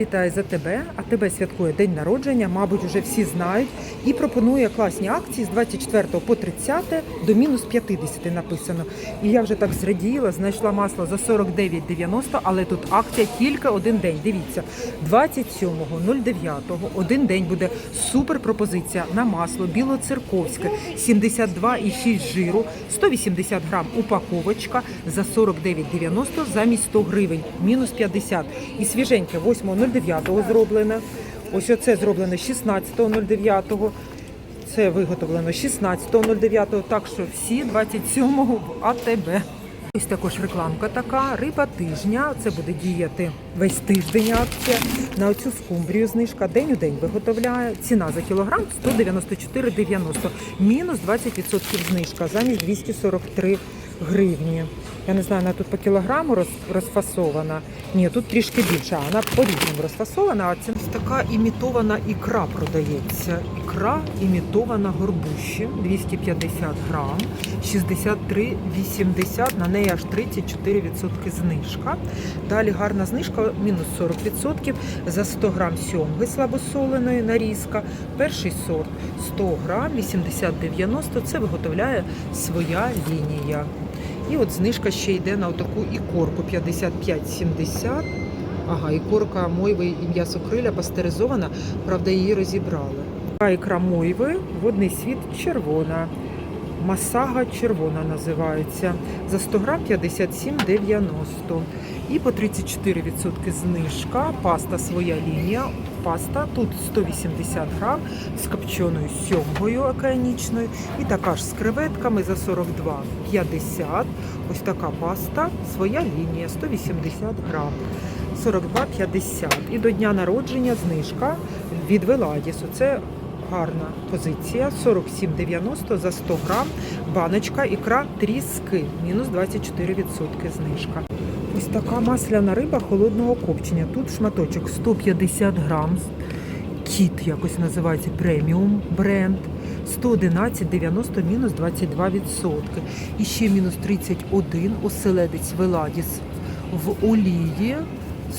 Вітаю за тебе, а тебе святкує день народження, мабуть, вже всі знають, і пропонує класні акції з 24 по 30 до мінус 50 написано. І я вже так зраділа, знайшла масло за 49,90, але тут акція тільки один день. Дивіться, 27.09 один день буде супер пропозиція на масло білоцерковське 72,6 жиру, 180 грам упаковочка за 49,90 замість 100 гривень, мінус 50. І свіженьке 8.09 зроблене. Ось оце зроблено 16.09. Це виготовлено 16.09, так що всі 27-го в АТБ. Ось також рекламка така, риба тижня. Це буде діяти весь тиждень акція. На оцю скумбрію знижка день у день виготовляє. Ціна за кілограм 194,90. Мінус 20% знижка замість 243 гривні. Я не знаю, вона тут по кілограму роз, розфасована. Ні, тут трішки більше, вона по різному розфасована. А це така імітована ікра продається. Ікра імітована горбуші 250 грам, 63,80, на неї аж 34% знижка. Далі гарна знижка, мінус 40% за 100 грам сьомги слабосоленої нарізка. Перший сорт 100 грам, 80-90, це виготовляє своя лінія. І от знижка ще йде на таку ікорку 55,70. Ага, ікорка мойви і м'ясокриля пастеризована, правда, її розібрали. Ікра мойви, водний світ червона. Масага червона називається. За 100 грам 57,90. І по 34% знижка. Паста своя лінія. Паста тут 180 грам з копченою сьомгою океанічною. І така ж з креветками за 42,50. Ось така паста, своя лінія 180 грам. 42,50. І до дня народження знижка від Веладісу. Це гарна позиція. 47,90 за 100 грам. Баночка ікра тріски. Мінус 24% знижка. Ось така масляна риба холодного копчення. Тут шматочок 150 грам. Кіт якось називається преміум бренд. 111,90 мінус 22%. І ще мінус 31 оселедець Веладіс в олії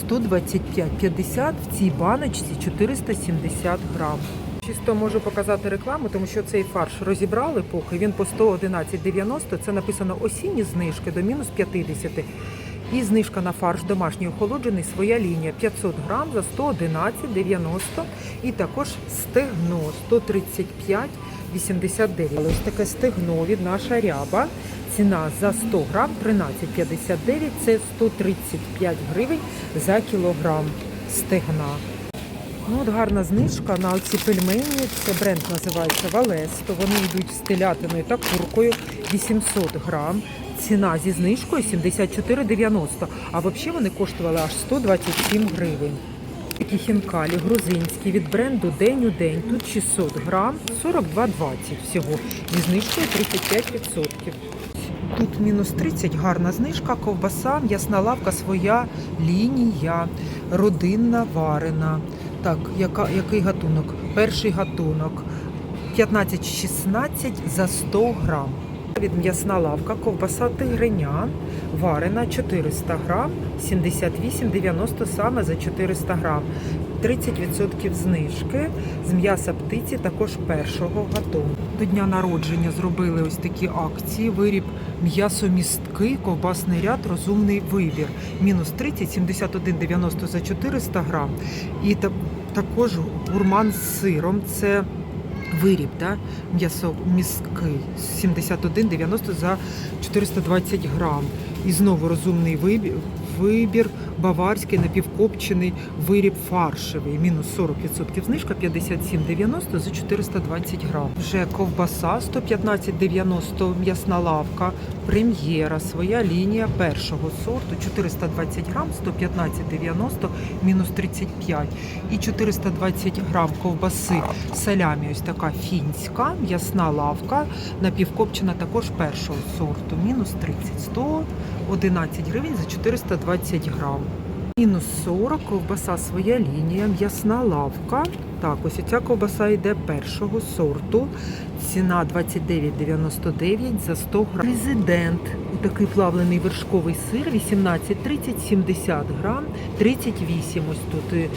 125,50 в цій баночці 470 грам. Чисто можу показати рекламу, тому що цей фарш розібрали поки. Він по 111,90. Це написано осінні знижки до мінус 50. І знижка на фарш домашній охолоджений, своя лінія 500 грам за 111,90. І також стегно 135,89. Ось таке стегно від наша ряба. Ціна за 100 грам 13,59. Це 135 гривень за кілограм стегна. Ну, от гарна знижка на ці пельмені. Це бренд називається Валесто. Вони йдуть з телятиною та куркою 800 грам. Ціна зі знижкою 74,90. А взагалі вони коштували аж 127 гривень. Такі хінкалі грузинські від бренду День у день. Тут 600 грам, 42,20 всього. Зі знижкою 35%. Тут мінус 30, гарна знижка, ковбаса, м'ясна лавка своя лінія, родинна варена. Так, яка, який гатунок? Перший гатунок 15-16 за 100 грам. Від м'ясна лавка, ковбаса тигриня, варена 400 грам, 78,90 саме за 400 грам. 30% знижки з м'яса птиці також першого гатунку. До дня народження зробили ось такі акції. Виріб м'ясомістки, ковбасний ряд, розумний вибір. Мінус 30, 71,90 за 400 грам. І та, також гурман з сиром. Це виріб, да? м'ясо міський 71,90 за 420 грам. І знову розумний вибір, вибір баварський напівкопчений виріб фаршевий. Мінус 40% знижка 57,90 за 420 грам. Вже ковбаса 115,90 м'ясна лавка, прем'єра, своя лінія першого сорту 420 грам, 115,90 мінус 35. І 420 грам ковбаси салямі, ось така фінська, м'ясна лавка, напівкопчена також першого сорту, мінус 30, 111 гривень за 420 грам. Мінус 40, ковбаса своя лінія, м'ясна лавка. Так, ось ця ковбаса йде першого сорту. Ціна 29,99 за 100 грам. Президент такий плавлений вершковий сир 18,30, 70 грам, 38 ось тут е,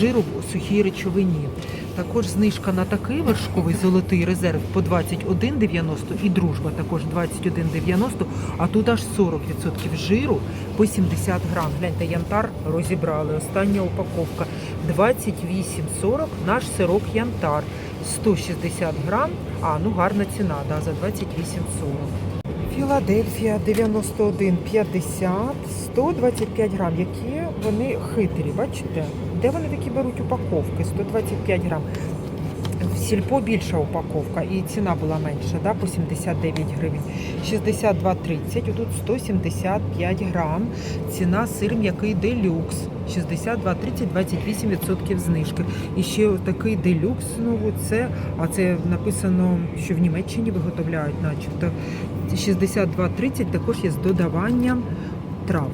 жиру в сухій речовині. Також знижка на такий вершковий золотий резерв по 21,90 і дружба також 21,90, а тут аж 40% жиру по 70 грам. Гляньте, янтар розібрали. Остання упаковка 28,40 наш сирок янтар. 160 грам, а ну гарна ціна, да, за 28,40. Філадельфія 91,50, 125 грам. Які вони хитрі, бачите? Де вони такі беруть упаковки? 125 грам. В сільпо більша упаковка і ціна була менша, да, по 79 гривень. 62,30, отут 175 грам. Ціна сир м'який делюкс. 62,30, 28% знижки. І ще такий делюкс знову це, а це написано, що в Німеччині виготовляють, начебто. 62,30 також є з додаванням трав.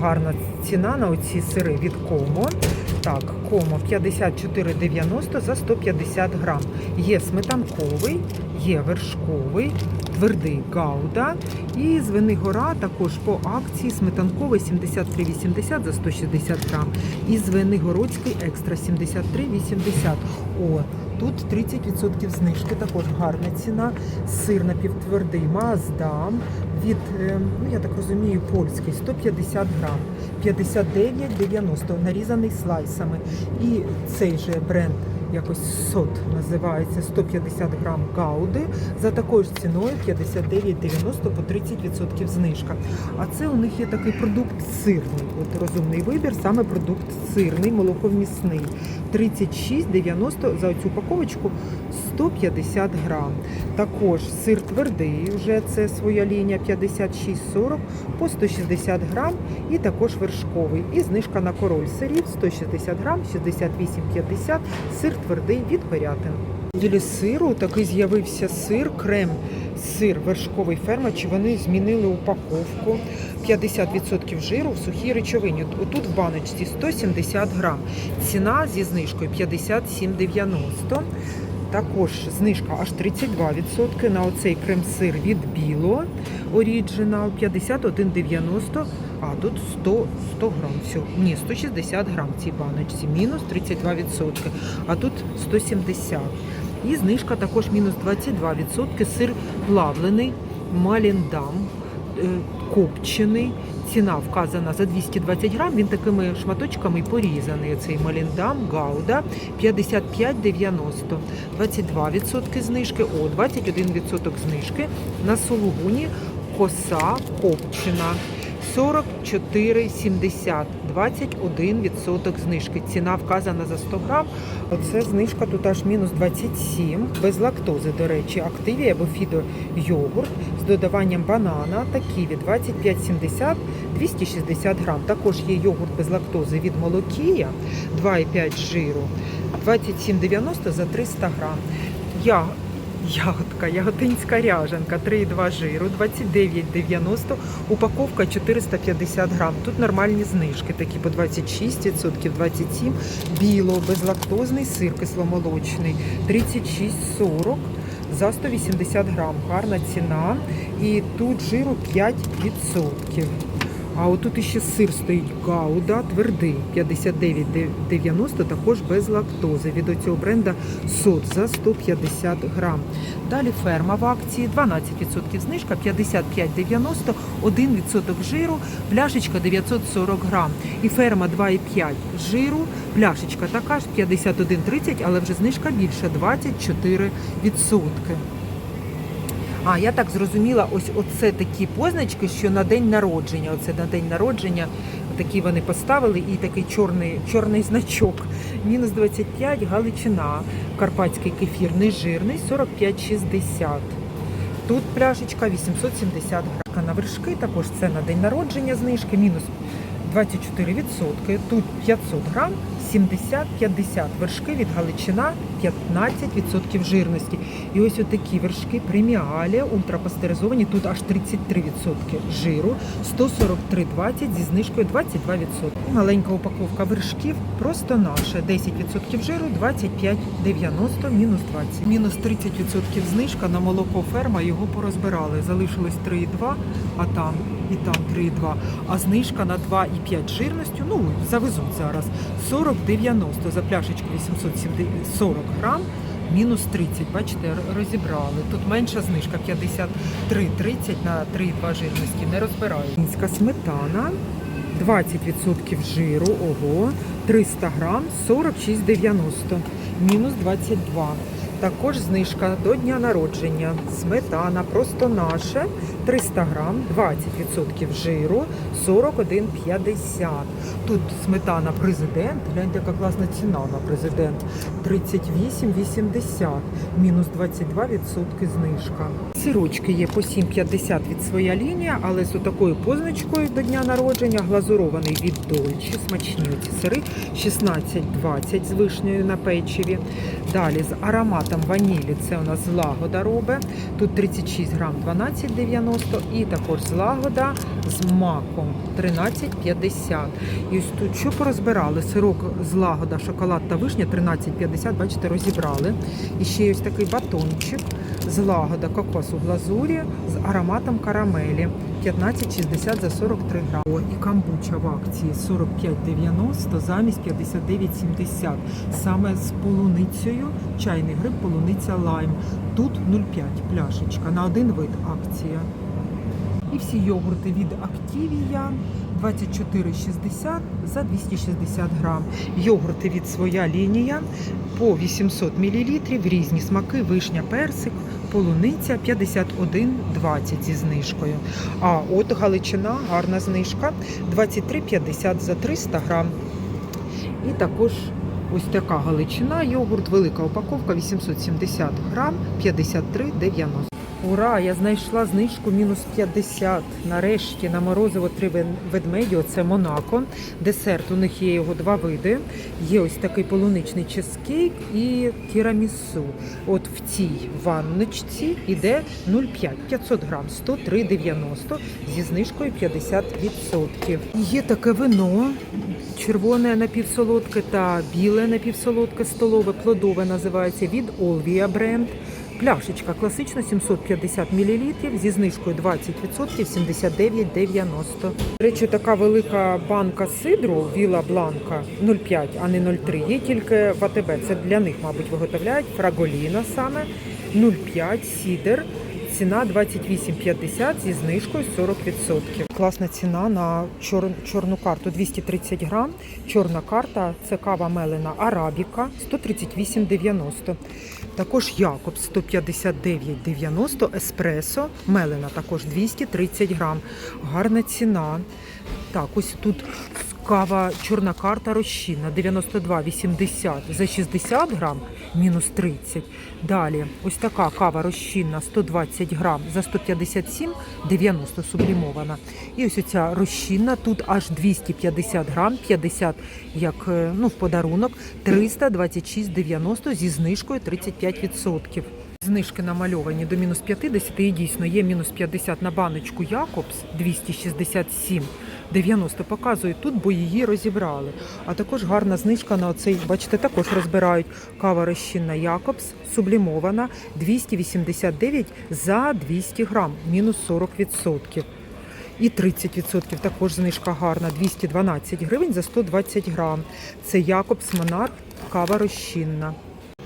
Гарна ціна на оці сири від Комо. Так, Комо 54,90 за 150 грам. Є сметанковий, є вершковий, твердий гауда. І з вини гора також по акції сметанковий 73,80 за 160 грам. І з вини городський екстра 73,80. О, тут 30% знижки, також гарна ціна. Сир напівтвердий Маздам від, е, ну я так розумію, польський 150 грам. 59,90 нарізаний слайсами. І цей же бренд якось сот називається 150 грам гауди за такою ж ціною 59,90 по 30% знижка. А це у них є такий продукт сирний. От розумний вибір, саме продукт сирний, молоковмісний. 36,90 за цю упаковочку 150 грам. Також сир твердий, вже це своя лінія 56,40 по 160 грам. І також вершковий. І знижка на король сирів 160 грам, 68,50 сир твердий від Пирятин. Ділі сиру такий з'явився сир, крем, сир вершковий ферма. Чи вони змінили упаковку? 50% жиру в сухій речовині. Отут в баночці 170 грам. Ціна зі знижкою 57,90. Також знижка аж 32% на оцей крем-сир від Біло Оріджинал 51,90, а тут 100, 100 грам. Всього. Ні, 160 грам цій баночці, мінус 32%, а тут 170. І знижка також мінус 22%, сир плавлений, маліндам, копчений. Ціна вказана за 220 грам, він такими шматочками порізаний. Цей маліндам, гауда 55,90. 22% знижки, о, 21% знижки. На сулугуні коса копчена 44,70. 21% знижки. Ціна вказана за 100 грам. Оце знижка тут аж мінус 27. Без лактози, до речі, активі або фідо йогурт з додаванням банана та ківі 25,70 260 грам. Також є йогурт без лактози від молокія 2,5 жиру 27,90 за 300 грам. Я Ягодка, яготинська ряженка, 3,2 жиру, 29,90, упаковка 450 грам. Тут нормальні знижки, такі по 26%, 27, біло, безлактозний сир кисломолочний, 36,40 за 180 грам. Гарна ціна. І тут жиру 5%. А отут іще сир стоїть Гауда, твердий, 59,90, також без лактози. Від цього бренда сот за 150 грам. Далі ферма в акції, 12% знижка, 55,90, 1% жиру, пляшечка 940 грам. І ферма 2,5 жиру, пляшечка така ж 51,30, але вже знижка більша, 24%. А, я так зрозуміла, ось оце такі позначки, що на день народження. Оце на день народження такі вони поставили і такий чорний, чорний значок. Мінус 25, галичина, карпатський кефір, нежирний, 45,60. Тут пляшечка 870 грам. На вершки також це на день народження знижки, мінус 24%. Тут 500 грам 70-50. Вершки від Галичина 15% жирності. І ось отакі вершки преміалі, ультрапастеризовані, тут аж 33% жиру, 143,20 зі знижкою 22%. Маленька упаковка вершків просто наша. 10% жиру, 25,90, мінус 20. Мінус 30% знижка на молоко ферма, його порозбирали. Залишилось 3,2, а там і там 3,2. А знижка на 2,5 жирністю, ну, завезуть зараз. 40,90 за пляшечку 840 грам. Мінус 30, бачите, розібрали. Тут менша знижка 53,30 на 3,2 жирності. Не розбираю. Мінська сметана 20% жиру, ого, 300 грам, 46,90, мінус 22. Також знижка до дня народження. Сметана просто наше 300 грам, 20% жиру, 41,50. Тут сметана президент. Гляньте, яка класна ціна на президент. 38,80, мінус 22% знижка. Сирочки є по 7,50 від своя лінія, але з такою позначкою до дня народження глазурований від Дольче. Смачні ці сири 16,20 з вишнею на печиві. Далі з ароматом ванілі це у нас злагода робе. Тут 36 грам 12,90 і також злагода з маком 13,50. І ось тут що порозбирали? Сирок злагода, шоколад та вишня 13,50, бачите, розібрали. І ще є ось такий батончик злагода кокосу в глазурі з ароматом карамелі. 15,60 за 43 грам. І камбуча в акції 45,90 замість 59,70. Саме з полуницею, чайний гриб, полуниця лайм. Тут 0,5 пляшечка на один вид акція. І всі йогурти від Активія 24,60 за 260 грам. Йогурти від своя лінія по 800 мл, різні смаки, вишня, персик, полуниця 51,20 зі знижкою. А от Галичина гарна знижка 23,50 за 300 грам. І також ось така Галичина, йогурт, велика упаковка 870 грам 53,90. Ура! Я знайшла знижку мінус 50. Нарешті на морозиво три ведмеді. Оце Монако. Десерт у них є його два види. Є ось такий полуничний чизкейк і тірамісу. От в цій ванночці іде 0,5 500 грам 103,90 зі знижкою 50%. Є таке вино. Червоне напівсолодке та біле напівсолодке столове плодове називається від Olvia бренд. Пляшечка класична 750 мл зі знижкою 20% 79,90. До речі, така велика банка сидру Віла Бланка 0,5, а не 0,3. Є тільки в АТБ. Це для них, мабуть, виготовляють. Фраголіна саме 0,5 сідер. Ціна 28,50 зі знижкою 40%. Класна ціна на чор, чорну карту 230 грам. Чорна карта це кава мелена Арабіка 138,90. Також Якобс 159,90, еспресо, мелена також 230 грам. Гарна ціна. Так, ось тут кава чорна карта розчинна 92,80 за 60 грам, мінус 30. Далі ось така кава розчинна 120 грам за 157,90 сублімована. І ось ця розчинна тут аж 250 грам, 50 як е, ну, в подарунок, 326,90 зі знижкою 35%. Знижки намальовані до мінус 50 і дійсно є мінус 50 на баночку Якобс 267. 90 показують тут, бо її розібрали. А також гарна знижка на оцей, бачите, також розбирають кава розчинна Якобс, сублімована 289 за 200 грам, мінус 40%. І 30% також знижка гарна, 212 гривень за 120 грам. Це Якобс Монарх, кава розчинна.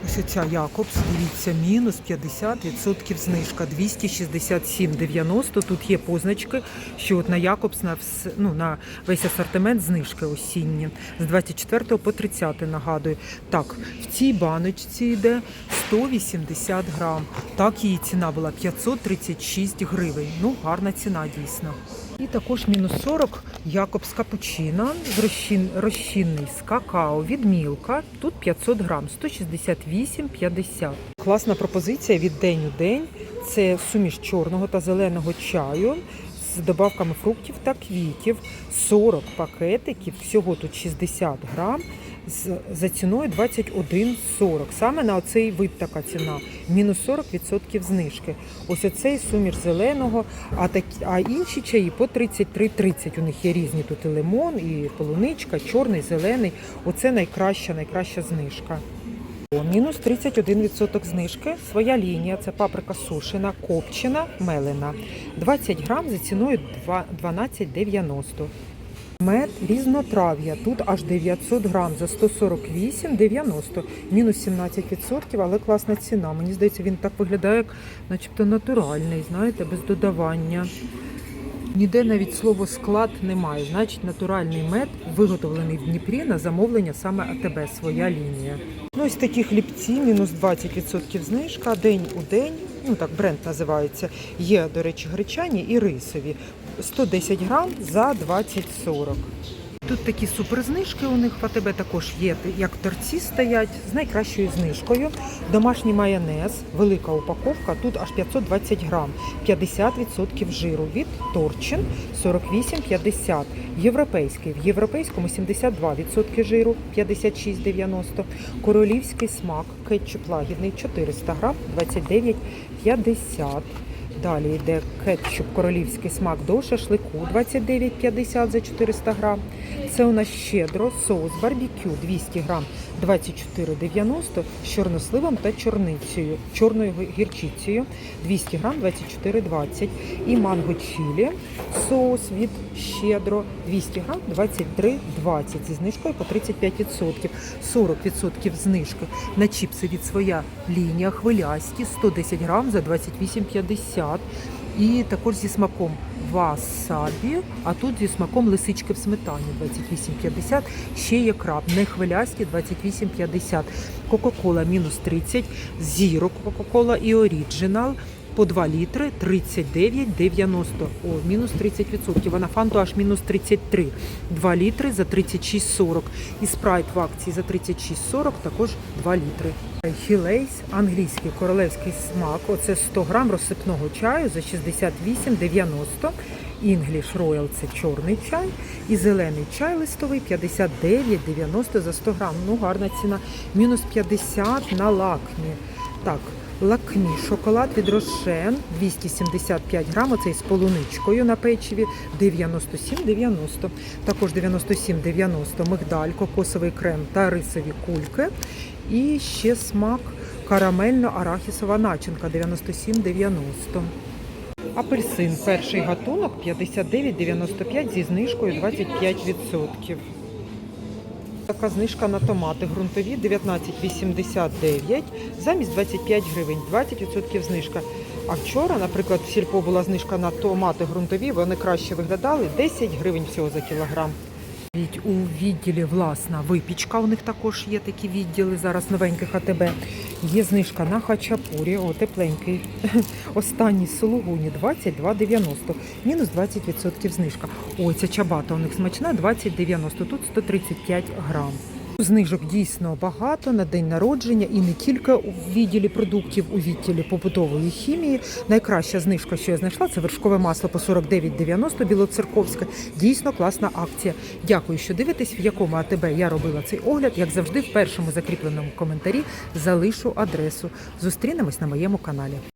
Ось ця Якобс, дивіться, мінус 50% знижка, 267,90. Тут є позначки, що от на Якобс на, вс- ну, на весь асортимент знижки осінні. З 24 по 30 нагадую. Так, в цій баночці йде 180 грам. Так, її ціна була 536 гривень. Ну, гарна ціна дійсно. І також мінус 40 Якобс капучино з розчин, розчинний з какао від Мілка. Тут 500 грам, 168,50. Класна пропозиція від день у день. Це суміш чорного та зеленого чаю з добавками фруктів та квітів. 40 пакетиків, всього тут 60 грам. За ціною 21,40. Саме на оцей вид така ціна. Мінус 40% знижки. Ось оцей сумір зеленого, а, такі, а інші чаї по 33,30. У них є різні тут і лимон, і полуничка, чорний, зелений. Оце найкраща, найкраща знижка. Мінус 31% знижки. Своя лінія це паприка сушена, копчена, мелена. 20 грам за ціною два- 12,90. Мед різнотрав'я. Тут аж 900 грам за 148,90. Мінус 17%, але класна ціна. Мені здається, він так виглядає, як начебто натуральний, знаєте, без додавання. Ніде навіть слово склад немає. Значить, натуральний мед виготовлений в Дніпрі на замовлення саме АТБ, своя лінія. Ну, ось такі хлібці, мінус 20% знижка, день у день. Ну так, бренд називається. Є, до речі, гречані і рисові. 110 грам за 20,40. Тут такі суперзнижки у них в АТБ також є, як торці стоять з найкращою знижкою. Домашній майонез, велика упаковка, тут аж 520 грам, 50% жиру від Торчин 48,50. Європейський, в європейському 72% жиру 56,90. Королівський смак, кетчуп лагідний 400 грам, 29,50. Далі йде кетчуп королівський смак до шашлику 29,50 за 400 грам. Це у нас щедро соус барбекю 200 грам 24,90 з чорносливом та чорницею, чорною гірчицею 200 грам 24,20 і манго чілі соус від щедро 200 грам 23,20 зі знижкою по 35%. 40% знижки на чіпси від своя лінія хвилясті 110 грам за 28,50 і також зі смаком васабі, а тут зі смаком лисички в сметані 28,50. Ще є краб, не хвилясті 28,50. Кока-кола мінус 30, зіро Кока-кола і оріджинал по 2 літри 39,90. О, мінус 30%. А на фанту аж мінус 33. 2 літри за 36,40. І спрайт в акції за 36,40 також 2 літри. Хілейс, англійський королевський смак. Оце 100 грам розсипного чаю за 68,90. English Royal – це чорний чай. І зелений чай листовий 59,90 за 100 грам. Ну, гарна ціна. Мінус 50 на лакмі. Так, лакмі, шоколад від Рошен 275 грам, оцей з полуничкою на печиві 97,90. Також 97,90 мигдаль, кокосовий крем та рисові кульки. І ще смак карамельно-арахісова начинка 97,90. Апельсин перший гатунок 59,95 зі знижкою 25%. Така знижка на томати ґрунтові 19,89 замість 25 гривень, 20% знижка. А вчора, наприклад, в сільпо була знижка на томати ґрунтові, вони краще виглядали 10 гривень всього за кілограм. У відділі власна випічка, у них також є такі відділи зараз новеньких АТБ. Є знижка на хачапурі, о, тепленький. Останній сулугуні 22,90, мінус 20% знижка. Ой, ця чабата у них смачна 20,90, тут 135 грам. Знижок дійсно багато на день народження і не тільки у відділі продуктів, у відділі побутової хімії. Найкраща знижка, що я знайшла, це вершкове масло по 49,90 білоцерковське. Дійсно класна акція. Дякую, що дивитесь, в якому АТБ я робила цей огляд. Як завжди, в першому закріпленому коментарі залишу адресу. Зустрінемось на моєму каналі.